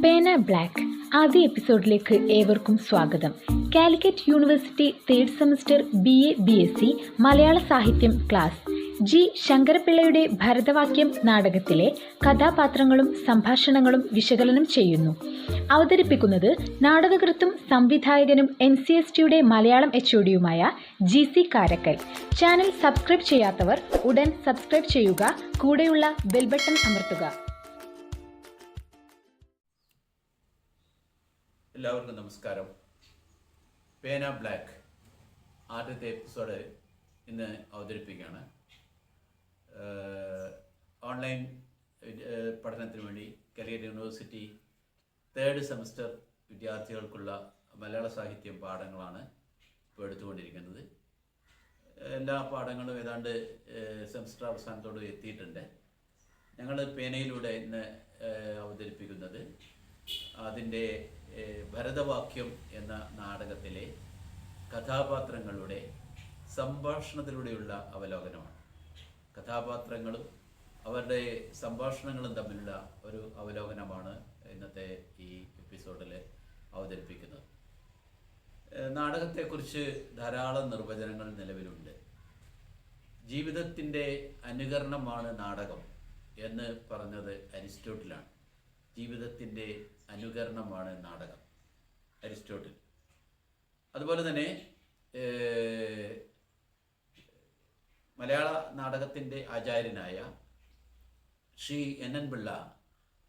പേന ബ്ലാക്ക്. ആദ്യ എപ്പിസോഡിലേക്ക് ഏവർക്കും സ്വാഗതം. Calicut university third semester B A B S C മലയാള സാഹിത്യം ക്ലാസ്. ജി ശങ്കരപിള്ളയുടെ ഭരതവാക്യം നാടകത്തിലെ കഥാപാത്രങ്ങളും സംഭാഷണങ്ങളും വിശകലനം ചെയ്യുന്നു. അവതരിപ്പിക്കുന്നത് നാടകകൃത്തും സംവിധായകനും എൻ സി എസ് ടിയുടെ Malayalam H ഒഡിയുമായ G C Karakkal. Channel subscribe ചെയ്യാത്തവർ ഉടൻ സബ്സ്ക്രൈബ് ചെയ്യുക. കൂടെയുള്ള ബെൽബട്ടൺ അമർത്തുക. എല്ലാവർക്കും നമസ്കാരം. പേന ബ്ലാക്ക്. ആദ്യത്തെ എപ്പിസോഡ് ഇന്ന് അവതരിപ്പിക്കുകയാണ്. ഓൺലൈൻ പഠനത്തിന് വേണ്ടി കലിയർ യൂണിവേഴ്സിറ്റി തേർഡ് സെമസ്റ്റർ വിദ്യാർത്ഥികൾക്കുള്ള മലയാള സാഹിത്യം പാഠങ്ങളാണ് ഇപ്പോൾ എടുത്തുകൊണ്ടിരിക്കുന്നത്. എല്ലാ പാഠങ്ങളും ഏതാണ്ട് സെമസ്റ്റർ അവസാനത്തോട് എത്തിയിട്ടുണ്ട്. ഞങ്ങൾ പേനയിലൂടെ ഇന്ന് അവതരിപ്പിക്കുന്നത്. അതിന്റെ ഭരതവാക്യം എന്ന നാടകത്തിലെ കഥാപാത്രങ്ങളുടെ സംഭാഷണത്തിലൂടെയുള്ള അവലോകനമാണ്. കഥാപാത്രങ്ങളും അവരുടെ സംഭാഷണങ്ങളും തമ്മിലുള്ള ഒരു അവലോകനമാണ് ഇന്നത്തെ ഈ എപ്പിസോഡിൽ അവതരിപ്പിക്കുന്നത്. നാടകത്തെക്കുറിച്ച് ധാരാളം നിർവചനങ്ങൾ നിലവിലുണ്ട്. ജീവിതത്തിന്റെ അനുകരണമാണ് നാടകം എന്ന് പറഞ്ഞത് അരിസ്റ്റോട്ടിലാണ്. ജീവിതത്തിന്റെ അനുകരണമാണ് നാടകം. അരിസ്റ്റോട്ടിൽ. അതുപോലെ തന്നെ മലയാള നാടകത്തിന്റെ ആചാര്യനായ ശ്രീ എൻ എൻ പിള്ള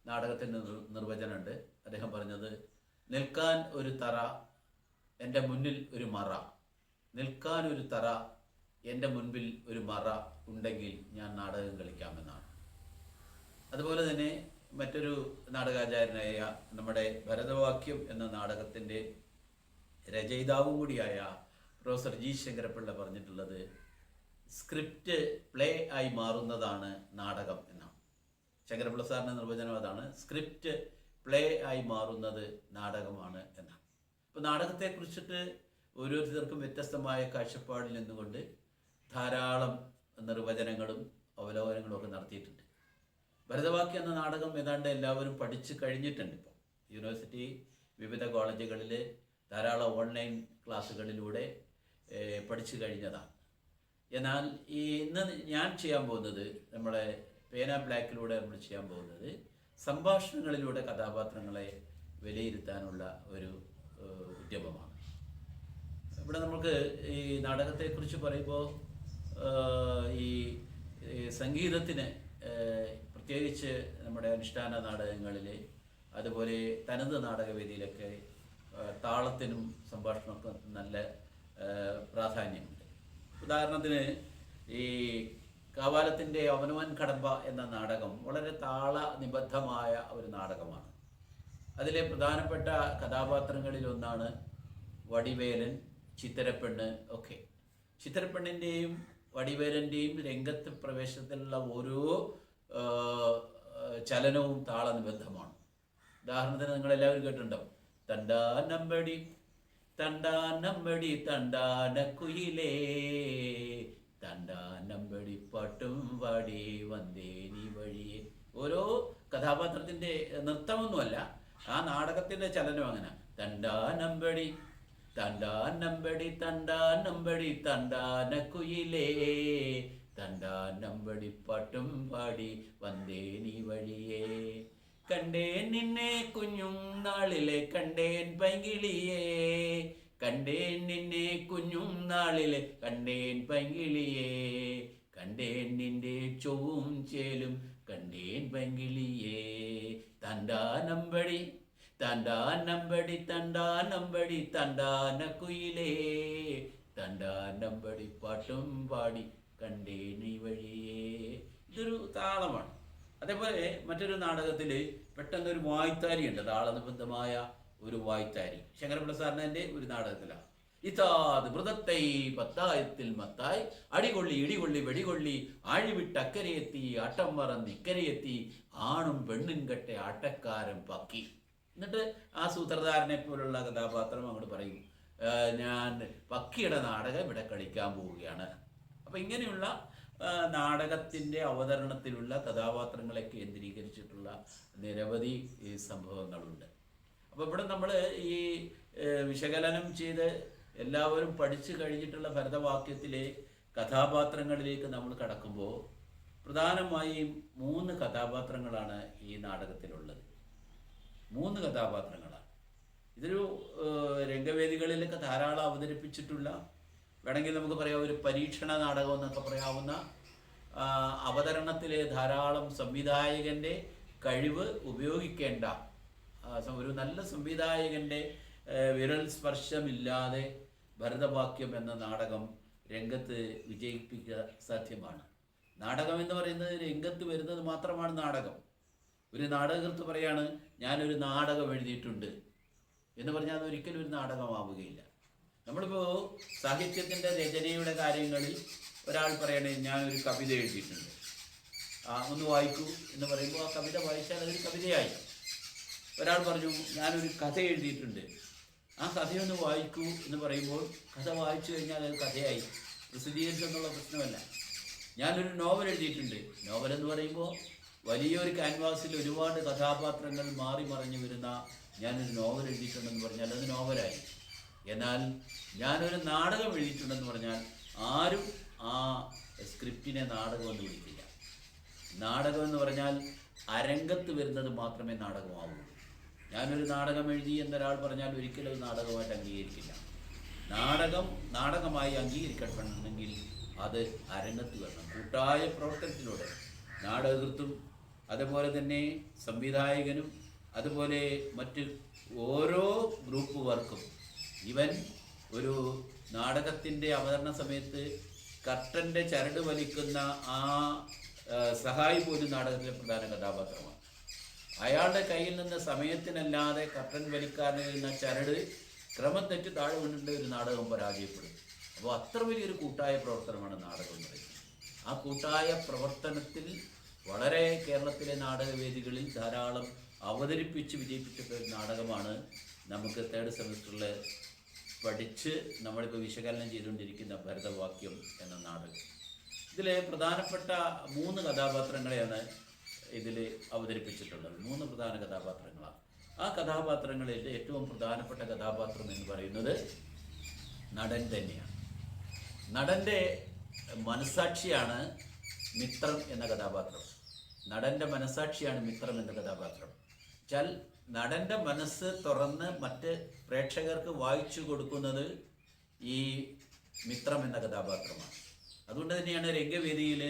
നാടകത്തിന്റെ നിർ- നിർവചനമുണ്ട്. അദ്ദേഹം പറഞ്ഞത് നിൽക്കാൻ ഒരു തറ എന്റെ മുന്നിൽ ഒരു മറ. നിൽക്കാൻ ഒരു തറ എന്റെ മുൻപിൽ ഒരു മറ ഉണ്ടെങ്കിൽ ഞാൻ നാടകം കളിക്കാമെന്നാണ്. അതുപോലെ തന്നെ മറ്റൊരു നാടകാചാര്യനായ നമ്മുടെ ഭരതവാക്യം എന്ന നാടകത്തിന്റെ രചയിതാവും കൂടിയായ പ്രൊഫസർ ജി ശങ്കരപ്പിള്ള പറഞ്ഞിട്ടുള്ളത് സ്ക്രിപ്റ്റ് പ്ലേ ആയി മാറുന്നതാണ് നാടകം എന്നാണ്. ശങ്കരപ്പിള്ള സാറിന്റെ നിർവചനം അതാണ് സ്ക്രിപ്റ്റ് പ്ലേ ആയി മാറുന്നത് നാടകമാണ് എന്നാണ്. അപ്പോൾ നാടകത്തെക്കുറിച്ചിട്ട് ഓരോരുത്തർക്കും വ്യത്യസ്തമായ കാഴ്ചപ്പാടിൽ നിന്നുകൊണ്ട് ധാരാളം നിർവചനങ്ങളും അവലോകനങ്ങളും ഒക്കെ നടത്തിയിട്ടുണ്ട്. ഭരതവാക്യം എന്ന നാടകം ഏതാണ്ട് എല്ലാവരും പഠിച്ചു കഴിഞ്ഞിട്ടുണ്ട് ഇപ്പോൾ യൂണിവേഴ്സിറ്റി വിവിധ കോളേജുകളിൽ ധാരാളം ഓൺലൈൻ ക്ലാസ്സുകളിലൂടെ പഠിച്ചു കഴിഞ്ഞതാണ്. എന്നാൽ ഈ ഇന്ന് ഞാൻ ചെയ്യാൻ പോകുന്നത് നമ്മളെ പേന ബ്ലാക്കിലൂടെ നമ്മൾ ചെയ്യാൻ പോകുന്നത് സംഭാഷണങ്ങളിലൂടെ കഥാപാത്രങ്ങളെ വിലയിരുത്താനുള്ള ഒരു ഉദ്യമമാണ്. ഇവിടെ നമുക്ക് ഈ നാടകത്തെക്കുറിച്ച് പറയുമ്പോൾ ഈ സംഗീതത്തിന് പ്രത്യേകിച്ച് നമ്മുടെ അനുഷ്ഠാന നാടകങ്ങളിൽ അതുപോലെ തനത് നാടകവേദിയിലൊക്കെ താളത്തിനും സംഭാഷണത്തിനും നല്ല പ്രാധാന്യമുണ്ട്. ഉദാഹരണത്തിന് ഈ കാവാലത്തിന്റെ അവനവൻ കടമ്പ എന്ന നാടകം വളരെ താള നിബദ്ധമായ ഒരു നാടകമാണ്. അതിലെ പ്രധാനപ്പെട്ട കഥാപാത്രങ്ങളിൽ ഒന്നാണ് വടിവേലൻ ചിത്തരപ്പെണ്ണ് ഒക്കെ. ചിത്തരപ്പെണ്ണിന്റെയും വടിവേലന്റെയും രംഗത്ത് പ്രവേശത്തിലുള്ള ഓരോ ചലനവും താളനിബദ്ധമാണ് ഉദാഹരണത്തിന് നിങ്ങൾ എല്ലാവരും കേട്ടിട്ടുണ്ടാവും തണ്ടാനമ്പടി തണ്ടാനമ്പടി തണ്ടാനക്കുയിലേ തണ്ടാനമ്പടി പാട്ടും വടി വന്ദേനി വഴിയെ ഓരോ കഥാപാത്രത്തിന്റെ നൃത്തമൊന്നുമല്ല ആ നാടകത്തിന്റെ ചലനം അങ്ങനെ. തണ്ടാനമ്പടി തണ്ടാനമ്പടി തണ്ടാന തണ്ടാനക്കുയിലേ തണ്ടാനമ്പടി പാട്ടും പാടി വന്തേനി വഴിയേ കണ്ടേൻ നിന്നെ കുഞ്ഞും നാളിലെ കണ്ടേൻ പൈങ്കിളിയേ കണ്ടേൻ നിന്നെ കുഞ്ഞും നാളിലെ കണ്ടേൻ പൈങ്കിളിയേ കണ്ടേൻ നിന്റെ ചൊവ്വും ചേലും കണ്ടേൻ പൈങ്കിളിയേ തണ്ടാനമ്പടി തണ്ടാനമ്പടി തണ്ടാനമ്പടി തണ്ടാനക്കുയിലേ തണ്ടാനമ്പടി പാട്ടും പാടി കണ്ടേനി വഴിയേ. ഇതൊരു താളമാണ്. അതേപോലെ മറ്റൊരു നാടകത്തിൽ പെട്ടെന്ന് ഒരു വായ്ത്താരി ഉണ്ട്. താളനിബന്ധമായ ഒരു വായ്ത്താരി. ശങ്കരപിള്ള ഒരു നാടകത്തിലാണ്. ഇതാത് മൃതത്തൈ പത്തായത്തിൽ മത്തായി. അടികൊള്ളി ഇടികൊള്ളി വെടികൊള്ളി ആഴിവിട്ട് അക്കരയെത്തി ആട്ടം മറന്ന് ഇക്കരയെത്തി ആണും പെണ്ണും കെട്ടെ ആട്ടക്കാരൻ പക്കി. എന്നിട്ട് ആ സൂത്രധാരനെ പോലുള്ള കഥാപാത്രം അങ്ങോട്ട് പറയും. ഞാൻ പക്കിയുടെ നാടകം ഇവിടെ കളിക്കാൻ പോവുകയാണ്. അപ്പം ഇങ്ങനെയുള്ള നാടകത്തിന്റെ അവതരണത്തിലുള്ള കഥാപാത്രങ്ങളെ കേന്ദ്രീകരിച്ചിട്ടുള്ള നിരവധി സംഭവങ്ങളുണ്ട്. അപ്പോൾ ഇവിടെ നമ്മൾ ഈ വിശകലനം ചെയ്ത് എല്ലാവരും പഠിച്ചു കഴിഞ്ഞിട്ടുള്ള ഭരതവാക്യത്തിലെ കഥാപാത്രങ്ങളിലേക്ക് നമ്മൾ കടക്കുമ്പോൾ പ്രധാനമായും മൂന്ന് കഥാപാത്രങ്ങളാണ് ഈ നാടകത്തിലുള്ളത്. മൂന്ന് കഥാപാത്രങ്ങളാണ്. ഇതൊരു രംഗവേദികളിലൊക്കെ ധാരാളം അവതരിപ്പിച്ചിട്ടുള്ള വേണമെങ്കിൽ നമുക്ക് പറയാം ഒരു പരീക്ഷണ നാടകം എന്നൊക്കെ പറയാവുന്ന അവതരണത്തിലെ ധാരാളം സംവിധായകന്റെ കഴിവ് ഉപയോഗിക്കേണ്ട ഒരു നല്ല സംവിധായകന്റെ വിരൽ സ്പർശമില്ലാതെ ഭരതവാക്യം എന്ന നാടകം രംഗത്ത് വിജയിപ്പിക്കുക സാധ്യമാണ്. നാടകം എന്ന് പറയുന്നത് രംഗത്ത് വരുന്നത് മാത്രമാണ് നാടകം. ഒരു നാടകകൃത്ത് പറയാണ് ഞാനൊരു നാടകം എഴുതിയിട്ടുണ്ട്. എന്ന് പറഞ്ഞാൽ അത് ഒരിക്കലും ഒരു നാടകമാവുകയില്ല. നമ്മളിപ്പോൾ സാഹിത്യത്തിന്റെ രചനയുടെ കാര്യങ്ങളിൽ ഒരാൾ പറയണേ ഒരു കവിത എഴുതിയിട്ടുണ്ട്. ആ ഒന്ന് വായിക്കൂ എന്ന് പറയുമ്പോൾ ആ കവിത വായിച്ചാൽ അതൊരു കവിതയായി. ഒരാൾ പറഞ്ഞു ഞാനൊരു കഥ എഴുതിയിട്ടുണ്ട്. ആ കഥയൊന്ന് വായിക്കൂ എന്ന് പറയുമ്പോൾ കഥ വായിച്ചു കഴിഞ്ഞാൽ അത് കഥയായി. പ്രസിദ്ധീകരിച്ചു എന്നുള്ള പ്രശ്നമല്ല. ഞാനൊരു നോവൽ എഴുതിയിട്ടുണ്ട്. നോവൽ എന്ന് പറയുമ്പോൾ വലിയൊരു ക്യാൻവാസിൽ ഒരുപാട് കഥാപാത്രങ്ങൾ മാറി മറിഞ്ഞു വരുന്ന ഞാനൊരു നോവൽ എഴുതിയിട്ടുണ്ടെന്ന് പറഞ്ഞാൽ അത് നോവലായി. എന്നാൽ ഞാനൊരു നാടകം എഴുതിയിട്ടുണ്ടെന്ന് പറഞ്ഞാൽ ആരും ആ സ്ക്രിപ്റ്റിനെ നാടകം എന്ന് വിളിക്കില്ല. നാടകം എന്ന് പറഞ്ഞാൽ അരങ്ങത്ത് വരുന്നത് മാത്രമേ നാടകമാവുള്ളൂ. ഞാനൊരു നാടകം എഴുതി എന്നൊരാൾ പറഞ്ഞാൽ ഒരിക്കലും നാടകമായിട്ട് അംഗീകരിക്കില്ല. നാടകം നാടകമായി അംഗീകരിക്കപ്പെടണമെങ്കിൽ അത് അരങ്ങത്ത് വരണം. കൂട്ടായ പ്രവർത്തനത്തിലൂടെ നാടകൃത്തും അതുപോലെ തന്നെ സംവിധായകനും അതുപോലെ മറ്റ് ഓരോ ഗ്രൂപ്പ് വർക്കും ഇവൻ ഒരു നാടകത്തിന്റെ അവതരണ സമയത്ത് കർട്ടന്റെ ചരട് വലിക്കുന്ന ആ സഹായി പോലും നാടകത്തിലെ പ്രധാന കഥാപാത്രമാണ്. അയാളുടെ കയ്യിൽ നിന്ന് സമയത്തിനല്ലാതെ കർട്ടൻ വലിക്കാനിരുന്ന ചരട് ക്രമം തെറ്റി താഴെ വീണിട്ട് ഒരു നാടകം പരാജയപ്പെടും. അപ്പോൾ അത്ര വലിയൊരു കൂട്ടായ പ്രവർത്തനമാണ് നാടകം എന്ന് പറയുന്നത്. ആ കൂട്ടായ പ്രവർത്തനത്തിൽ വളരെ കേരളത്തിലെ നാടകവേദികളിൽ ധാരാളം അവതരിപ്പിച്ച് വിജയിപ്പിച്ചിട്ടുള്ള ഒരു നാടകമാണ് നമുക്ക് തേർഡ് സെമിസ്റ്ററിൽ പഠിച്ച് നമ്മളിപ്പോൾ വിശകലനം ചെയ്തുകൊണ്ടിരിക്കുന്ന ഭരതവാക്യം എന്ന നാടകം ഇതിലെ പ്രധാനപ്പെട്ട മൂന്ന് കഥാപാത്രങ്ങളെയാണ് ഇതിൽ അവതരിപ്പിച്ചിട്ടുള്ളത്. മൂന്ന് പ്രധാന കഥാപാത്രങ്ങളാണ്. ആ കഥാപാത്രങ്ങളിൽ ഏറ്റവും പ്രധാനപ്പെട്ട കഥാപാത്രം എന്ന് പറയുന്നത് നടൻ തന്നെയാണ്. നടന്റെ മനസാക്ഷിയാണ് മിത്രം എന്ന കഥാപാത്രം. നടന്റെ മനസാക്ഷിയാണ് മിത്രം എന്ന കഥാപാത്രം. വെച്ചാൽ നടന്റെ മനസ്സ് തുറന്ന് മറ്റ് പ്രേക്ഷകർക്ക് വായിച്ചു കൊടുക്കുന്നത് ഈ മിത്രം എന്ന കഥാപാത്രമാണ്. അതുകൊണ്ട് തന്നെയാണ് രംഗവേദിയിൽ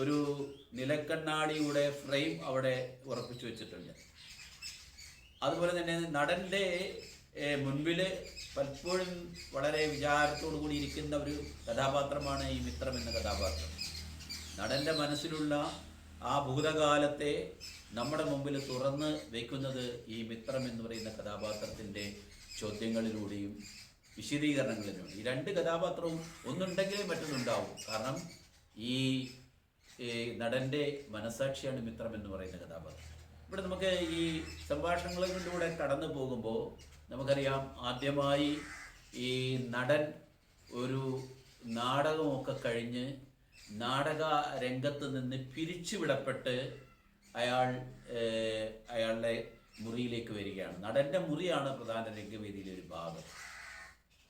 ഒരു നിലക്കണ്ണാടിയുടെ ഫ്രെയിം അവിടെ ഉറപ്പിച്ചു വെച്ചിട്ടുണ്ട്. അതുപോലെ തന്നെ നടന്റെ മുൻപിൽ പലപ്പോഴും വളരെ വിചാരത്തോടു കൂടി ഇരിക്കുന്ന ഒരു കഥാപാത്രമാണ് ഈ മിത്രം എന്ന കഥാപാത്രം. നടന്റെ മനസ്സിലുള്ള ആ ഭൂതകാലത്തെ നമ്മുടെ മുമ്പിൽ തുറന്ന് വയ്ക്കുന്നത് ഈ മിത്രം എന്ന് പറയുന്ന കഥാപാത്രത്തിന്റെ ചോദ്യങ്ങളിലൂടെയും വിശദീകരണങ്ങളിലും ഈ രണ്ട് കഥാപാത്രവും ഒന്നുണ്ടെങ്കിലേ മറ്റൊന്നുണ്ടാവും. കാരണം ഈ നടന്റെ മനസാക്ഷിയാണ് മിത്രം എന്ന് പറയുന്ന കഥാപാത്രം. ഇവിടെ നമുക്ക് ഈ സംഭാഷണങ്ങളിലൂടെ കടന്നു പോകുമ്പോൾ നമുക്കറിയാം ആദ്യമായി ഈ നടൻ ഒരു നാടകമൊക്കെ കഴിഞ്ഞ് നാടക രംഗത്ത് നിന്ന് പിരിച്ചുവിടപ്പെട്ട് അയാൾ അയാളുടെ മുറിയിലേക്ക് വരികയാണ്. നടന്റെ മുറിയാണ് പ്രധാന രംഗവേദിയിലെ ഒരു ഭാഗം.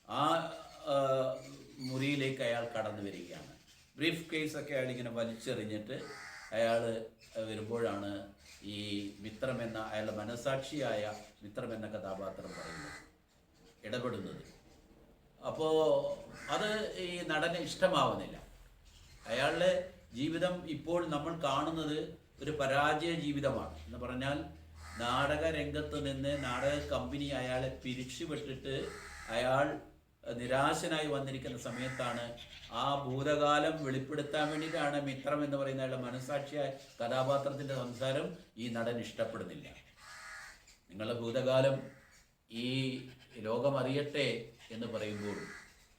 ആ മുറിയിലേക്ക് അയാൾ കടന്നു വരികയാണ്. ബ്രീഫ് കേസൊക്കെ അയാൾ ഇങ്ങനെ വലിച്ചെറിഞ്ഞിട്ട് അയാൾ വരുമ്പോഴാണ് ഈ മിത്രം എന്ന അയാളുടെ മനസാക്ഷിയായ മിത്രം എന്ന കഥാപാത്രം പറയുന്നത് ഇടപെടുന്നത്. അപ്പോൾ അത് ഈ നടന് ഇഷ്ടമാവുന്നില്ല. അയാളുടെ ജീവിതം ഇപ്പോൾ നമ്മൾ കാണുന്നത് ഒരു പരാജയ ജീവിതമാണ്. എന്ന് പറഞ്ഞാൽ നാടക രംഗത്ത് നിന്ന് നാടക കമ്പനി അയാളെ പിരിച്ചുവിട്ടിട്ട് അയാൾ നിരാശനായി വന്നിരിക്കുന്ന സമയത്താണ് ആ ഭൂതകാലം വെളിപ്പെടുത്താൻ വേണ്ടിയിട്ടാണ് മിത്രം എന്ന് പറയുന്ന അയാളുടെ മനസാക്ഷിയായ കഥാപാത്രത്തിന്റെ സംസാരം ഈ നടൻ ഇഷ്ടപ്പെടുന്നില്ല. നിങ്ങളുടെ ഭൂതകാലം ഈ ലോകം അറിയട്ടെ എന്ന് പറയുമ്പോൾ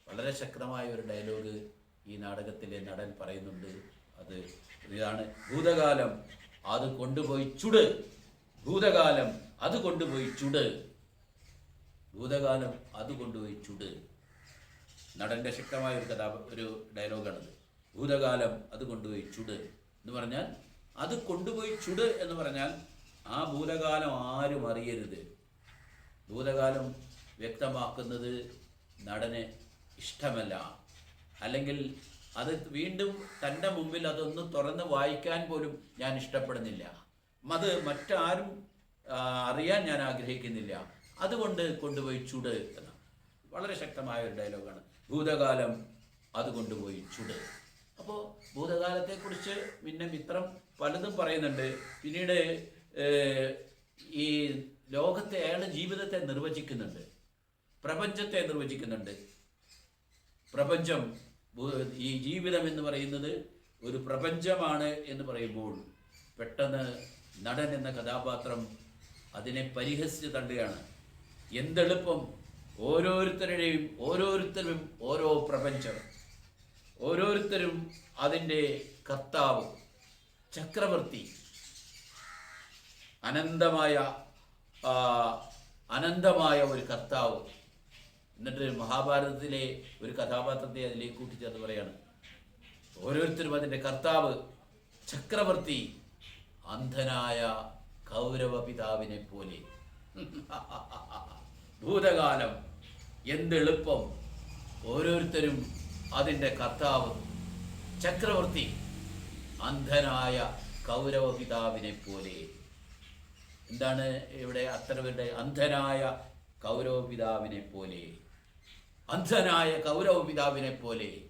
വളരെ ശക്തമായ ഒരു ഡയലോഗ് ഈ നാടകത്തിലെ നടൻ പറയുന്നുണ്ട്. അത് ഇതാണ് ഭൂതകാലം. അത് കൊണ്ടുപോയി ചുട്. ഭൂതകാലം അത് കൊണ്ടുപോയി ചുട്. ഭൂതകാലം അത് കൊണ്ടുപോയി ചുട്. നടന്റെ ശക്തമായ ഒരു കഥാ ഒരു ഡയലോഗാണത്. ഭൂതകാലം അത് കൊണ്ടുപോയി ചുട് എന്ന് പറഞ്ഞാൽ അത് കൊണ്ടുപോയി ചുട് എന്ന് പറഞ്ഞാൽ ആ ഭൂതകാലം ആരും അറിയരുത്. ഭൂതകാലം വ്യക്തമാക്കുന്നത് നടന് ഇഷ്ടമല്ല. അല്ലെങ്കിൽ അത് വീണ്ടും തന്റെ മുമ്പിൽ അതൊന്ന് തുറന്ന് വായിക്കാൻ പോലും ഞാൻ ഇഷ്ടപ്പെടുന്നില്ല. അത് മറ്റാരും അറിയാൻ ഞാൻ ആഗ്രഹിക്കുന്നില്ല. അതുകൊണ്ട് കൊണ്ടുപോയി ചുട് എന്ന. വളരെ ശക്തമായ ഒരു ഡയലോഗാണ്. ഭൂതകാലം അത് കൊണ്ടുപോയി ചുട്. അപ്പോൾ ഭൂതകാലത്തെക്കുറിച്ച് പിന്നെ മിത്രം പലതും പറയുന്നുണ്ട്. പിന്നീട് ഈ ലോകത്തെ അയാളുടെ ജീവിതത്തെ നിർവചിക്കുന്നുണ്ട്. പ്രപഞ്ചത്തെ നിർവചിക്കുന്നുണ്ട്. പ്രപഞ്ചം ഈ ജീവിതം എന്ന് പറയുന്നത് ഒരു പ്രപഞ്ചമാണ് എന്ന് പറയുമ്പോൾ പെട്ടെന്ന് നടൻ എന്ന കഥാപാത്രം അതിനെ പരിഹസിച്ച് തള്ളുകയാണ്. എന്തെളുപ്പം ഓരോരുത്തരുടെയും ഓരോരുത്തരും ഓരോ പ്രപഞ്ചം ഓരോരുത്തരും അതിന്റെ കർത്താവ് ചക്രവർത്തി അനന്തമായ അനന്തമായ ഒരു കർത്താവ് എന്നിട്ട് മഹാഭാരതത്തിലെ ഒരു കഥാപാത്രത്തെ അതിലേക്ക് കൂട്ടിച്ചേർത്ത് പറയാണ്. ഓരോരുത്തരും അതിന്റെ കർത്താവ് ചക്രവർത്തി അന്ധനായ കൗരവ പിതാവിനെ പോലെ. ഭൂതകാലം എന്തെളുപ്പം. ഓരോരുത്തരും അതിന്റെ കർത്താവ് ചക്രവർത്തി അന്ധനായ കൗരവ പിതാവിനെ പോലെ. എന്താണ് ഇവിടെ അത്തരവരുടെ അന്ധനായ കൗരവ പിതാവിനെ പോലെ. അന്ധനായ കൗരവ പിതാവിനെ പോലെ.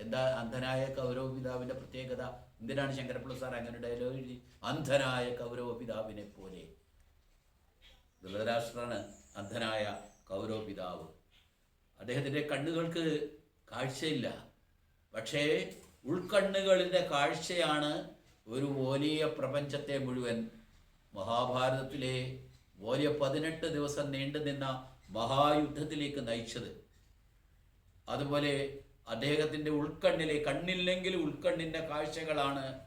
എന്താ അന്ധനായ കൗരവ പിതാവിന്റെ പ്രത്യേകത? എന്തിനാണ് ശങ്കരപ്പിള്ള സാർ അങ്ങനെ ഡയലോഗ് എഴുതി? അന്ധനായ കൗരവ പിതാവിനെ പോലെ. ധൃതരാഷ്ട്രാണ് അന്ധനായ കൗരവ പിതാവ് അദ്ദേഹത്തിന്റെ കണ്ണുകൾക്ക് കാഴ്ചയില്ല. പക്ഷേ ഉൾക്കണ്ണുകളിന്റെ കാഴ്ചയാണ് ഒരു വലിയ പ്രപഞ്ചത്തെ മുഴുവൻ. മഹാഭാരതത്തിലെ വലിയ പതിനെട്ട് ദിവസം നീണ്ടു നിന്ന മഹായുദ്ധത്തിലേക്ക് നയിച്ചത്. അതുപോലെ അദ്ദേഹത്തിന്റെ ഉൾക്കണ്ണിലെ കണ്ണില്ലെങ്കിൽ ഉൾക്കണ്ണിന്റെ കാഴ്ചകളാണ്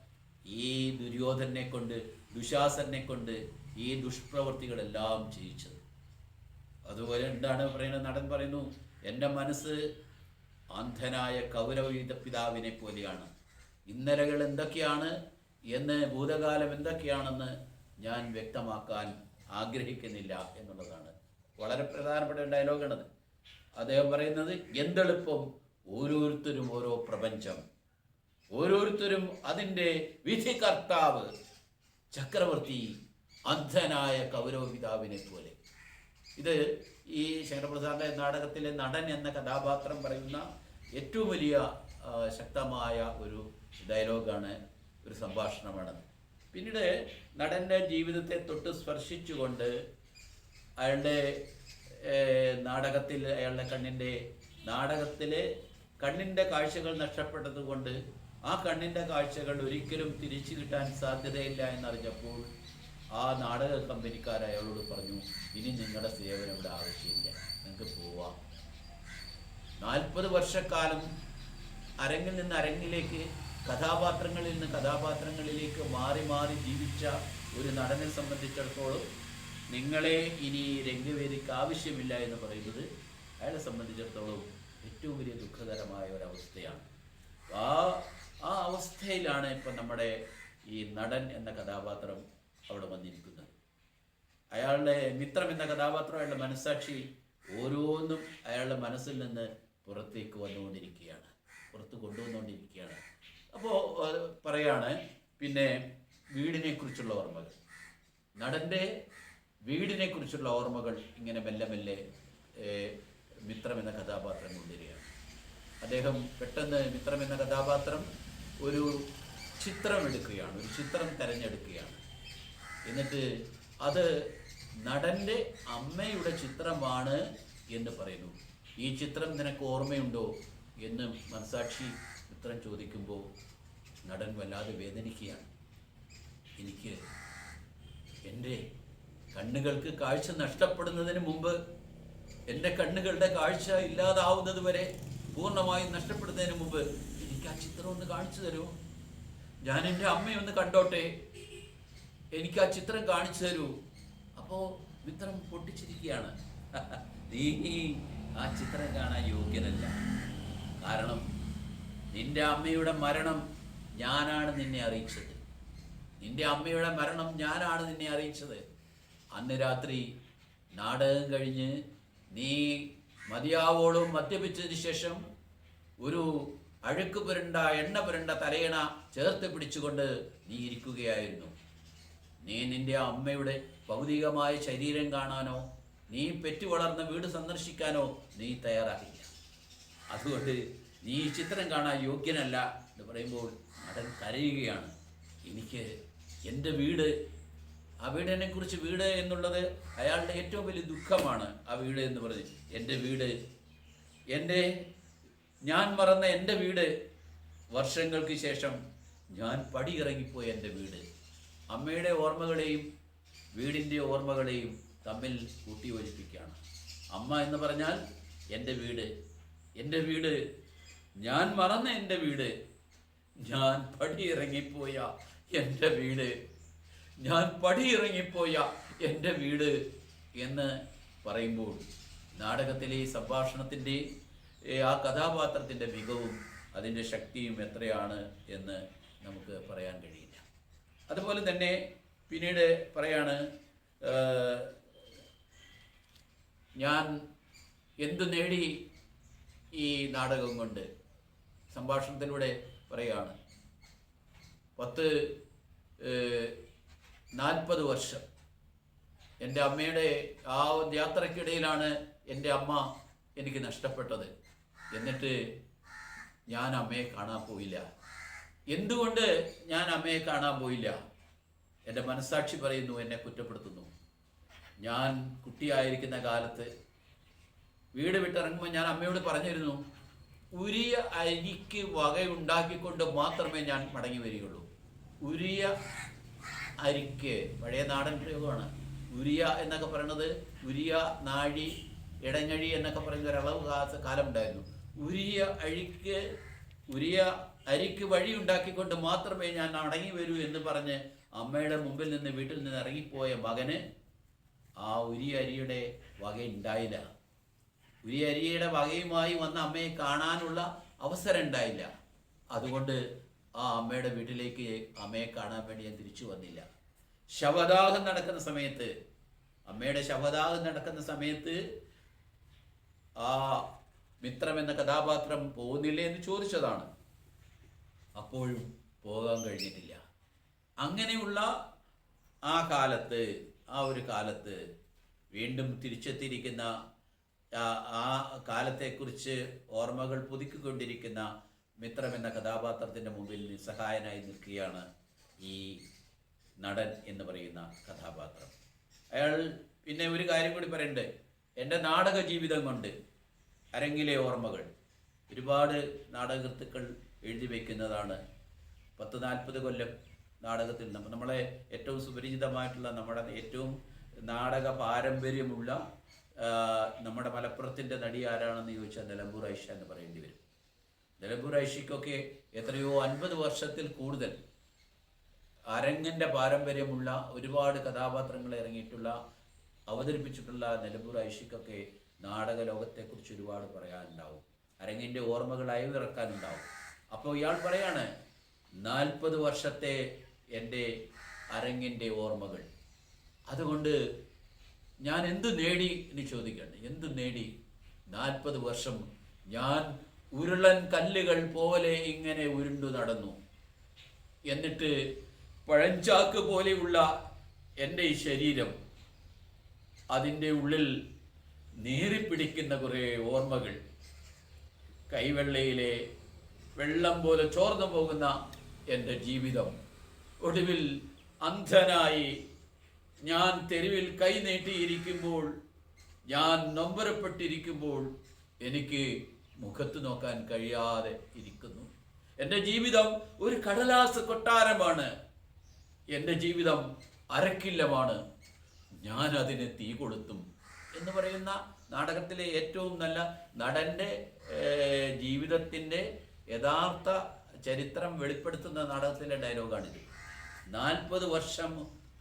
ഈ ദുര്യോധനെ കൊണ്ട് ദുശാസനെ കൊണ്ട് ഈ ദുഷ്പ്രവൃത്തികളെല്ലാം ചെയ്യിച്ചത്. അതുപോലെ എന്താണ് പറയുന്നത്? നടൻ പറയുന്നു എന്റെ മനസ്സ് അന്ധനായ കൗരവീത പിതാവിനെ പോലെയാണ്. ഇന്നലകൾ എന്തൊക്കെയാണ് എന്ന് ഭൂതകാലം എന്തൊക്കെയാണെന്ന് ഞാൻ വ്യക്തമാക്കാൻ ആഗ്രഹിക്കുന്നില്ല എന്നുള്ളതാണ്. വളരെ പ്രധാനപ്പെട്ട ഡയലോഗാണത് അദ്ദേഹം പറയുന്നത് എന്തെളുപ്പം ഓരോരുത്തരും ഓരോ പ്രപഞ്ചം. ഓരോരുത്തരും അതിന്റെ വിധികർത്താവ് ചക്രവർത്തി അന്ധനായ കൗരവ പിതാവിനെ പോലെ. ഇത് ഈ ശങ്കരപ്രസാദിന്റെ നാടകത്തിലെ നടൻ എന്ന കഥാപാത്രം പറയുന്ന ഏറ്റവും വലിയ ശക്തമായ ഒരു ഡയലോഗാണ് ഒരു സംഭാഷണമാണ് പിന്നീട് നടന്റെ ജീവിതത്തെ തൊട്ട് സ്പർശിച്ചുകൊണ്ട് അയാളുടെ നാടകത്തിൽ അയാളുടെ കണ്ണിന്റെ നാടകത്തിലെ കണ്ണിന്റെ കാഴ്ചകൾ നഷ്ടപ്പെട്ടതുകൊണ്ട് ആ കണ്ണിന്റെ കാഴ്ചകൾ ഒരിക്കലും തിരിച്ചു കിട്ടാൻ സാധ്യതയില്ല എന്നറിഞ്ഞപ്പോൾ ആ നാടക കമ്പനിക്കാർ അയാളോട് പറഞ്ഞു ഇനി നിങ്ങളുടെ സേവനം ഇവിടെ ആവശ്യമില്ല. നിങ്ങൾക്ക് പോവാം. നാൽപ്പത് വർഷക്കാലം അരങ്ങിൽ നിന്ന് അരങ്ങിലേക്ക് കഥാപാത്രങ്ങളിൽ നിന്ന് കഥാപാത്രങ്ങളിലേക്ക് മാറി മാറി ജീവിച്ച ഒരു നടനെ സംബന്ധിച്ചിടത്തോളം നിങ്ങളെ ഇനി രംഗവേദിക്ക് ആവശ്യമില്ല എന്ന് പറയുന്നത് അയാളെ സംബന്ധിച്ചിടത്തോളം ഏറ്റവും വലിയ ദുഃഖകരമായ ഒരവസ്ഥയാണ്. ആ ആ അവസ്ഥയിലാണ് ഇപ്പം നമ്മുടെ ഈ നടൻ എന്ന കഥാപാത്രം അവിടെ വന്നിരിക്കുന്നത്. അയാളുടെ മിത്രം എന്ന കഥാപാത്രം അയാളുടെ മനസ്സാക്ഷി ഓരോന്നും അയാളുടെ മനസ്സിൽ നിന്ന് പുറത്തേക്ക് വന്നുകൊണ്ടിരിക്കുകയാണ്. പുറത്ത് കൊണ്ടുവന്നുകൊണ്ടിരിക്കുകയാണ്. അപ്പോൾ പറയാണ് പിന്നെ വീടിനെ കുറിച്ചുള്ള ഓർമ്മകൾ. നടന്റെ വീടിനെ കുറിച്ചുള്ള ഓർമ്മകൾ ഇങ്ങനെ മെല്ലെ മെല്ലെ മിത്രം എന്ന കഥാപാത്രം കൊണ്ടുവരികയാണ്. അദ്ദേഹം പെട്ടെന്ന് മിത്രം എന്ന കഥാപാത്രം ഒരു ചിത്രം എടുക്കുകയാണ് ഒരു ചിത്രം തിരഞ്ഞെടുക്കുകയാണ്. എന്നിട്ട് അത് നടന്റെ അമ്മയുടെ ചിത്രമാണ് എന്ന് പറയുന്നു. ഈ ചിത്രം നിനക്ക് ഓർമ്മയുണ്ടോ എന്ന് മനസാക്ഷി മിത്രം ചോദിക്കുമ്പോൾ നടൻ വല്ലാതെ വേദനിക്കുകയാണ്. എനിക്ക് എന്റെ കണ്ണുകൾക്ക് കാഴ്ച നഷ്ടപ്പെടുന്നതിന് മുമ്പ് എന്റെ കണ്ണുകളുടെ കാഴ്ച ഇല്ലാതാവുന്നത് വരെ പൂർണമായും നഷ്ടപ്പെടുന്നതിന് മുമ്പ് എനിക്ക് ആ ചിത്രം ഒന്ന് കാണിച്ചു തരുമോ? ഞാൻ എന്റെ അമ്മയൊന്ന് കണ്ടോട്ടെ. എനിക്ക് ആ ചിത്രം കാണിച്ചു തരൂ. അപ്പോൾ മിത്രം പൊട്ടിച്ചിരിക്കുകയാണ്. നീ ആ ചിത്രം കാണാൻ യോഗ്യനല്ല. കാരണം നിന്റെ അമ്മയുടെ മരണം ഞാനാണ് നിന്നെ അറിയിച്ചത്. നിന്റെ അമ്മയുടെ മരണം ഞാനാണ് നിന്നെ അറിയിച്ചത്. അന്ന് രാത്രി നാടകം കഴിഞ്ഞ് നീ മതിയാവോളും മദ്യപിച്ചതിന് ശേഷം ഒരു അഴുക്ക് പുരണ്ട എണ്ണ പുരണ്ട തലയിണ ചേർത്ത് പിടിച്ചുകൊണ്ട് നീ ഇരിക്കുകയായിരുന്നു. നീ നിന്റെ അമ്മയുടെ ഭൗതികമായ ശരീരം കാണാനോ നീ പെറ്റു വളർന്ന വീട് സന്ദർശിക്കാനോ നീ തയ്യാറാകില്ല അതുകൊണ്ട് നീ ചിത്രം കാണാൻ യോഗ്യനല്ല എന്ന് പറയുമ്പോൾ നടൻ കരയുകയാണ്. എനിക്ക് എന്റെ വീട് ആ വീടിനെ കുറിച്ച് വീട് എന്നുള്ളത് അയാളുടെ ഏറ്റവും വലിയ ദുഃഖമാണ് ആ വീട് എന്ന് പറഞ്ഞ്. എന്റെ വീട് എന്റെ ഞാൻ മറന്ന എന്റെ വീട് വർഷങ്ങൾക്ക് ശേഷം ഞാൻ പടിയിറങ്ങിപ്പോയ എന്റെ വീട്. അമ്മയുടെ ഓർമ്മകളെയും വീടിന്റെ ഓർമ്മകളെയും തമ്മിൽ കൂട്ടിയോജിപ്പിക്കുകയാണ്. അമ്മ എന്ന് പറഞ്ഞാൽ എന്റെ വീട്. എന്റെ വീട് ഞാൻ മറന്ന എന്റെ വീട് ഞാൻ പടിയിറങ്ങിപ്പോയ എന്റെ വീട്. ഞാൻ പടിയിറങ്ങിപ്പോയ എന്റെ വീട് എന്ന് പറയുമ്പോൾ നാടകത്തിലെ സംഭാഷണത്തിന്റെ ആ കഥാപാത്രത്തിന്റെ മികവും അതിന്റെ ശക്തിയും എത്രയാണ് എന്ന് നമുക്ക് പറയാൻ കഴിയില്ല. അതുപോലെ തന്നെ പിന്നീട് പറയാണ് ഞാൻ എന്തു നേടി ഈ നാടകം കൊണ്ട്? സംഭാഷണത്തിലൂടെ പറയാണ് പത്ത് നാൽപ്പത് വർഷം. എന്റെ അമ്മയുടെ ആ യാത്രക്കിടയിലാണ് എന്റെ അമ്മ എനിക്ക് നഷ്ടപ്പെട്ടത്. എന്നിട്ട് ഞാൻ അമ്മയെ കാണാൻ പോയില്ല. എന്തുകൊണ്ട് ഞാൻ അമ്മയെ കാണാൻ പോയില്ല? എന്റെ മനസ്സാക്ഷി പറയുന്നു എന്നെ കുറ്റപ്പെടുത്തുന്നു. ഞാൻ കുട്ടിയായിരിക്കുന്ന കാലത്ത് വീട് വിട്ടിറങ്ങുമ്പോൾ ഞാൻ അമ്മയോട് പറഞ്ഞിരുന്നു ഉരിയ അരിക്ക് വകയുണ്ടാക്കിക്കൊണ്ട് മാത്രമേ ഞാൻ മടങ്ങി വരികയുള്ളൂ. ഉരിയ അരിക്ക് പഴയ നാടൻ പ്രയോഗമാണ് ഉരിയ എന്നൊക്കെ പറയുന്നത് ഉരിയ നാഴി ഇടങ്ങഴി എന്നൊക്കെ പറയുന്ന ഒരു അളവ് കാലം ഉണ്ടായിരുന്നു ഉരിയ അഴിക്ക് ഉരിയ അരിക്ക് വഴി ഉണ്ടാക്കിക്കൊണ്ട് മാത്രമേ ഞാൻ അടങ്ങി വരൂ എന്ന് പറഞ്ഞ് അമ്മയുടെ മുമ്പിൽ നിന്ന് വീട്ടിൽ നിന്ന് ഇറങ്ങിപ്പോയ മകന് ആ ഉരി അരിയുടെ വക ഉണ്ടായില്ല ഉരി അരിയുടെ വകയുമായി വന്ന അമ്മയെ കാണാനുള്ള അവസരം ഉണ്ടായില്ല. അതുകൊണ്ട് ആ അമ്മയുടെ വീട്ടിലേക്ക് അമ്മയെ കാണാൻ വേണ്ടി ഞാൻ തിരിച്ചു വന്നില്ല. ശവദാഹം നടക്കുന്ന സമയത്ത് അമ്മയുടെ ശവദാഹം നടക്കുന്ന സമയത്ത് ആ മിത്രം എന്ന കഥാപാത്രം പോകുന്നില്ലേ എന്ന് ചോദിച്ചതാണ്. അപ്പോഴും പോകാൻ കഴിഞ്ഞിട്ടില്ല. അങ്ങനെയുള്ള ആ കാലത്ത് ആ ഒരു കാലത്ത് വീണ്ടും തിരിച്ചെത്തിയിരിക്കുന്ന ആ- കാലത്തെക്കുറിച്ച് ഓർമ്മകൾ പുതുക്കിക്കൊണ്ടിരിക്കുന്ന മിത്രം എന്ന കഥാപാത്രത്തിന്റെ മുമ്പിൽ നിസ്സഹായനായി നിൽക്കുകയാണ് ഈ നടൻ എന്ന് പറയുന്ന കഥാപാത്രം. അയാൾ പിന്നെ ഒരു കാര്യം കൂടി പറയണ്ട്. എന്റെ നാടക ജീവിതം കൊണ്ട് അരങ്ങിലെ ഓർമ്മകൾ. ഒരുപാട് നാടകൃത്തുക്കൾ എഴുതി വയ്ക്കുന്നതാണ് പത്ത് നാൽപ്പത് കൊല്ലം നാടകത്തിൽ. നമ്മൾ നമ്മളെ ഏറ്റവും സുപരിചിതമായിട്ടുള്ള നമ്മുടെ ഏറ്റവും നാടക പാരമ്പര്യമുള്ള നമ്മുടെ മലപ്പുറത്തിന്റെ നടി ആരാണെന്ന് ചോദിച്ചാൽ നിലമ്പൂർ ഐഷ എന്ന് പറയേണ്ടി വരും. നിലമ്പൂർ ഐഷയ്ക്കൊക്കെ എത്രയോ അൻപത് വർഷത്തിൽ കൂടുതൽ അരങ്ങിന്റെ പാരമ്പര്യമുള്ള ഒരുപാട് കഥാപാത്രങ്ങൾ ഇറങ്ങിയിട്ടുള്ള അവതരിപ്പിച്ചിട്ടുള്ള നിലമ്പൂർ ഐഷിക്കൊക്കെ നാടക ലോകത്തെക്കുറിച്ച് ഒരുപാട് പറയാനുണ്ടാവും. അരങ്ങിന്റെ ഓർമ്മകളായും ഇറക്കാനുണ്ടാവും. അപ്പോൾ ഇയാൾ പറയാണ് നാൽപ്പത് വർഷത്തെ എന്റെ അരങ്ങിന്റെ ഓർമ്മകൾ. അതുകൊണ്ട് ഞാൻ എന്ത് നേടി? എന്ന് ചോദിക്കണം എന്ത് നേടി? നാൽപ്പത് വർഷം ഞാൻ ഉരുളൻ കല്ലുകൾ പോലെ ഇങ്ങനെ ഉരുണ്ടു നടന്നു. എന്നിട്ട് പഴഞ്ചാക്ക് പോലെയുള്ള എന്റെ ഈ ശരീരം അതിന്റെ ഉള്ളിൽ നീറിപ്പിടിക്കുന്ന കുറേ ഓർമ്മകൾ. കൈവെള്ളയിലെ വെള്ളം പോലെ ചോർന്നു പോകുന്ന എന്റെ ജീവിതം. ഒടുവിൽ അന്ധനായി ഞാൻ തെരുവിൽ കൈ നീട്ടിയിരിക്കുമ്പോൾ ഞാൻ നൊമ്പരപ്പെട്ടിരിക്കുമ്പോൾ എനിക്ക് മുഖത്ത് നോക്കാൻ കഴിയാതെ ഇരിക്കുന്നു. എന്റെ ജീവിതം ഒരു കടലാസ് കൊട്ടാരമാണ്. എന്റെ ജീവിതം അരക്കില്ലമാണ്. ഞാൻ അതിന് തീ കൊളുത്തും എന്ന് പറയുന്ന നാടകത്തിലെ ഏറ്റവും നല്ല നടന്റെ ജീവിതത്തിന്റെ യഥാർത്ഥ ചരിത്രം വെളിപ്പെടുത്തുന്ന നാടകത്തിലെ ഡയലോഗാണിത്. നാൽപ്പത് വർഷം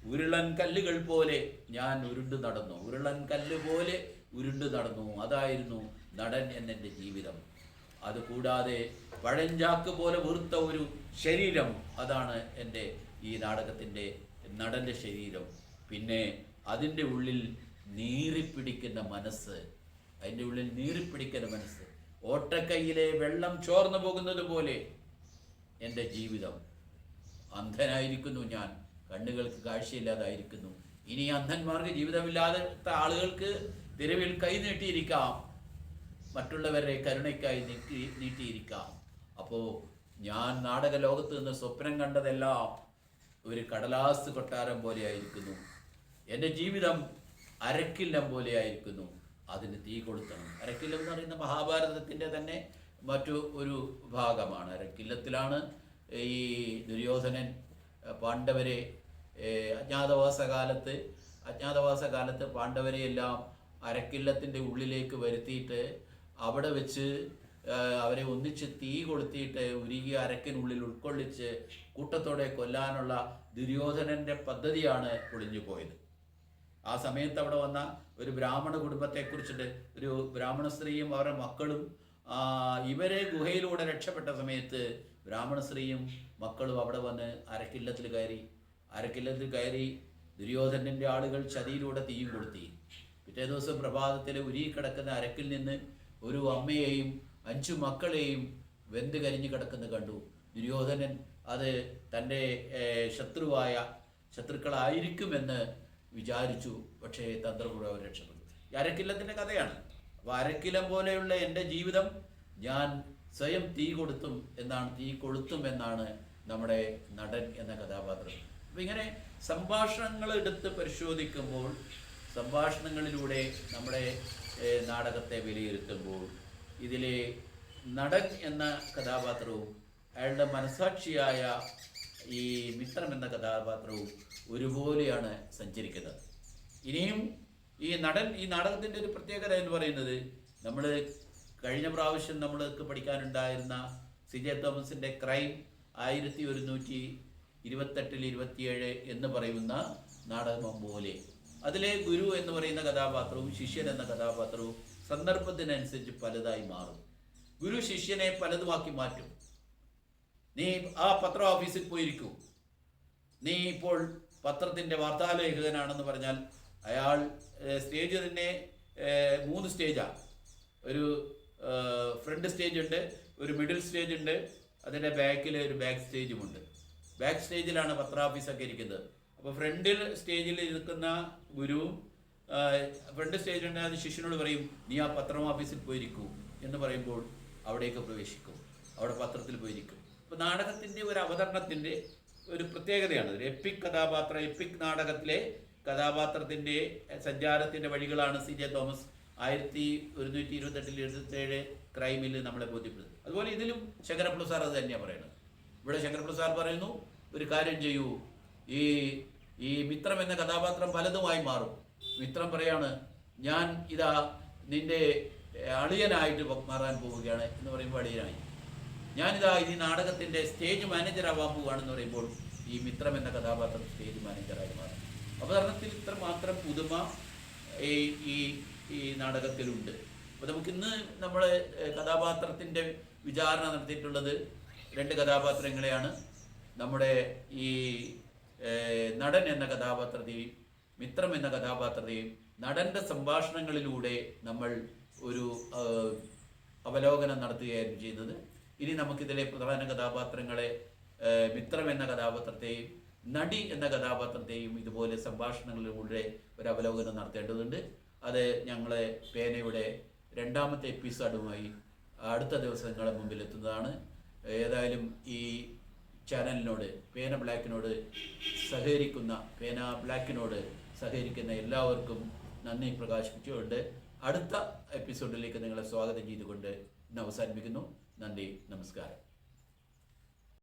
ഉരുളൻ കല്ലുകൾ പോലെ ഞാൻ ഉരുണ്ടു നടന്നു. ഉരുളൻ കല്ല് പോലെ ഉരുണ്ടു നടന്നു. അതായിരുന്നു നടൻ എന്നെന്റെ ജീവിതം. അതുകൂടാതെ പഴഞ്ചാക്ക് പോലെ വീർത്ത ഒരു ശരീരം അതാണ് എന്റെ ഈ നാടകത്തിന്റെ നടന്റെ ശരീരം. പിന്നെ അതിന്റെ ഉള്ളിൽ നീറിപ്പിടിക്കുന്ന മനസ്സ്. അതിന്റെ ഉള്ളിൽ നീറിപ്പിടിക്കുന്ന മനസ്സ്. ഓട്ടക്കൈയിലെ വെള്ളം ചോർന്നു പോകുന്നത് പോലെ എന്റെ ജീവിതം. അന്ധനായിരിക്കുന്നു ഞാൻ. കണ്ണുകൾക്ക് കാഴ്ചയില്ലാതായിരിക്കുന്നു. ഇനി അന്ധന്മാർക്ക് ജീവിതമില്ലാത്ത ആളുകൾക്ക് തെരുവിൽ കൈ നീട്ടിയിരിക്കാം. മറ്റുള്ളവരെ കരുണയ്ക്കായി നീട്ടി നീട്ടിയിരിക്കാം. അപ്പോൾ ഞാൻ നാടക ലോകത്ത് നിന്ന് സ്വപ്നം കണ്ടതെല്ലാം ഒരു കടലാസ് കൊട്ടാരം പോലെയായിരിക്കുന്നു. എന്റെ ജീവിതം അരക്കില്ലം പോലെയായിരിക്കുന്നു. അതിന് തീ കൊളുത്തണം. അരക്കില്ലം എന്ന് പറയുന്ന മഹാഭാരതത്തിന്റെ തന്നെ മറ്റു ഒരു ഭാഗമാണ്. അരക്കില്ലത്തിലാണ് ഈ ദുര്യോധനൻ പാണ്ഡവരെ അജ്ഞാതവാസ കാലത്ത് അജ്ഞാതവാസ കാലത്ത് പാണ്ഡവരെയെല്ലാം അരക്കില്ലത്തിന്റെ ഉള്ളിലേക്ക് വരുത്തിയിട്ട് അവിടെ വെച്ച് അവരെ ഒന്നിച്ച് തീ കൊളുത്തിയിട്ട് ഉരുകിയ അരക്കിനുള്ളിൽ ഉൾക്കൊള്ളിച്ച് കൂട്ടത്തോടെ കൊല്ലാനുള്ള ദുര്യോധനന്റെ പദ്ധതിയാണ് ഒളിഞ്ഞു പോയത്. ആ സമയത്ത് അവിടെ വന്ന ഒരു ബ്രാഹ്മണ കുടുംബത്തെക്കുറിച്ചിട്ട് ഒരു ബ്രാഹ്മണ സ്ത്രീയും അവരുടെ മക്കളും ഇവരെ ഗുഹയിലൂടെ രക്ഷപ്പെട്ട സമയത്ത് ബ്രാഹ്മണ സ്ത്രീയും മക്കളും അവിടെ വന്ന് അരക്കില്ലത്തിൽ കയറി അരക്കില്ലത്തിൽ കയറി ദുര്യോധനന്റെ ആളുകൾ ചതിയിലൂടെ തീയും കൊളുത്തി. പിറ്റേ ദിവസം പ്രഭാതത്തിൽ ഉരുകി കിടക്കുന്ന അരക്കിൽ നിന്ന് ഒരു അമ്മയെയും അഞ്ചു മക്കളെയും വെന്ത് കരിഞ്ഞു കിടക്കുന്നത് കണ്ടു. ദുര്യോധനൻ അത് തന്റെ ശത്രുവായ ശത്രുക്കളായിരിക്കുമെന്ന് വിചാരിച്ചു. പക്ഷേ തന്ത്രപൂർവം അവർ രക്ഷപ്പെട്ടു അരക്കില്ലത്തിന്റെ കഥയാണ്. അപ്പോൾ അരക്കിലം പോലെയുള്ള എന്റെ ജീവിതം ഞാൻ സ്വയം തീ കൊടുത്തും എന്നാണ് തീ കൊളുത്തും എന്നാണ് നമ്മുടെ നടൻ എന്ന കഥാപാത്രം. അപ്പം ഇങ്ങനെ സംഭാഷണങ്ങൾ എടുത്ത് പരിശോധിക്കുമ്പോൾ സംഭാഷണങ്ങളിലൂടെ നമ്മുടെ നാടകത്തെ വിലയിരുത്തുമ്പോൾ ഇതിലെ നടൻ എന്ന കഥാപാത്രവും അയാളുടെ മനസാക്ഷിയായ ഈ മിത്രം എന്ന കഥാപാത്രവും ഒരുപോലെയാണ് സഞ്ചരിക്കുന്നത്. ഇനിയും ഈ നടൻ ഈ നാടകത്തിന്റെ ഒരു പ്രത്യേകത എന്ന് പറയുന്നത് നമ്മൾ കഴിഞ്ഞ പ്രാവശ്യം നമ്മൾക്ക് പഠിക്കാനുണ്ടായിരുന്ന സി ജെ തോമസിന്റെ ക്രൈം ആയിരത്തി ഒരുന്നൂറ്റി ഇരുപത്തെട്ടിൽ ഇരുപത്തിയേഴ് എന്ന് പറയുന്ന നാടകം പോലെ. അതിലെ ഗുരു എന്ന് പറയുന്ന കഥാപാത്രവും ശിഷ്യൻ എന്ന കഥാപാത്രവും സന്ദർഭത്തിനനുസരിച്ച് പലതായി മാറും. ഗുരു ശിഷ്യനെ പലതുമാക്കി മാറ്റും. നീ ആ പത്ര ഓഫീസിൽ പോയിരിക്കൂ. നീ ഇപ്പോൾ പത്രത്തിന്റെ വാർത്താലേഖകനാണെന്ന് പറഞ്ഞാൽ അയാൾ സ്റ്റേജ് തന്നെ മൂന്ന് സ്റ്റേജാണ് ഒരു ഫ്രണ്ട് സ്റ്റേജ് ഉണ്ട് ഒരു മിഡിൽ സ്റ്റേജ് ഉണ്ട് അതിന്റെ ബാക്കിൽ ഒരു ബാക്ക് സ്റ്റേജുമുണ്ട്. ബാക്ക് സ്റ്റേജിലാണ് പത്ര ഓഫീസൊക്കെ ഇരിക്കുന്നത്. അപ്പോൾ ഫ്രണ്ടിൽ സ്റ്റേജിൽ ഇരിക്കുന്ന ഗുരുവും ഫ്രണ്ട് സ്റ്റേജിൽ അത് ശിഷ്യനോട് പറയും നീ ആ പത്രം ഓഫീസിൽ പോയിരിക്കൂ എന്ന് പറയുമ്പോൾ അവിടേക്ക് പ്രവേശിക്കും. അവിടെ പത്രത്തിൽ പോയിരിക്കും. അപ്പോൾ നാടകത്തിന്റെ ഒരു അവതരണത്തിന്റെ ഒരു പ്രത്യേകതയാണ് എപ്പിക് കഥാപാത്രം എപ്പിക് നാടകത്തിലെ കഥാപാത്രത്തിന്റെ സഞ്ചാരത്തിന്റെ വഴികളാണ് സി ജെ തോമസ് ആയിരത്തി ഒരുന്നൂറ്റി ഇരുപത്തെട്ടിൽ എഴുപത്തേഴ് ക്രൈമിൽ നമ്മളെ ബോധ്യപ്പെടുന്നത്. അതുപോലെ ഇതിലും ശങ്കരപ്പിള്ള സാർ അത് തന്നെയാണ് പറയുന്നത്. ഇവിടെ ശങ്കരപ്പിള്ള സാർ പറയുന്നു ഒരു കാര്യം ചെയ്യൂ. ഈ ഈ മിത്രം എന്ന കഥാപാത്രം പലതുമായി മാറും. മിത്രം പറയാണ് ഞാൻ ഇതാ നിന്റെ അളിയനായിട്ട് മാറാൻ പോവുകയാണ് എന്ന് പറയുമ്പോൾ അളിയനായി ഞാനിതാ ഈ നാടകത്തിന്റെ സ്റ്റേജ് മാനേജർ ആവാൻ പോവുകയാണെന്ന് പറയുമ്പോൾ ഈ മിത്രം എന്ന കഥാപാത്രം സ്റ്റേജ് മാനേജറായി മാറും. അവതരണത്തിൽ ഇത്ര മാത്രം പുതുമ ഈ ഈ ഈ നാടകത്തിലുണ്ട്. അപ്പോൾ നമുക്കിന്ന് നമ്മൾ കഥാപാത്രത്തിന്റെ വിചാരണ നടത്തിയിട്ടുള്ളത് രണ്ട് കഥാപാത്രങ്ങളെയാണ്. നമ്മുടെ ഈ നടൻ എന്ന കഥാപാത്രത്തെയും മിത്രം എന്ന കഥാപാത്രത്തെയും നടന്റെ സംഭാഷണങ്ങളിലൂടെ നമ്മൾ ഒരു അവലോകനം നടത്തുകയായിരുന്നു ചെയ്യുന്നത്. ഇനി നമുക്കിതിലെ പ്രധാന കഥാപാത്രങ്ങളെ മിത്രം എന്ന കഥാപാത്രത്തെയും നടി എന്ന കഥാപാത്രത്തെയും ഇതുപോലെ സംഭാഷണങ്ങളിലൂടെ ഒരു അവലോകനം നടത്തേണ്ടതുണ്ട്. അത് ഞങ്ങളെ പേനയുടെ രണ്ടാമത്തെ എപ്പിസോഡുമായി അടുത്ത ദിവസങ്ങളെ മുമ്പിൽ എത്തുന്നതാണ്. ഏതായാലും ഈ ചാനലിനോട് പേന ബ്ലാക്കിനോട് സഹകരിക്കുന്ന പേന ബ്ലാക്കിനോട് സഹകരിക്കുന്ന എല്ലാവർക്കും നന്ദി പ്രകാശിപ്പിച്ചുകൊണ്ട് അടുത്ത എപ്പിസോഡിലേക്ക് നിങ്ങളെ സ്വാഗതം ചെയ്തുകൊണ്ട് ഇന്ന് അവസാനിപ്പിക്കുന്നു. നന്ദി നമസ്കാരം.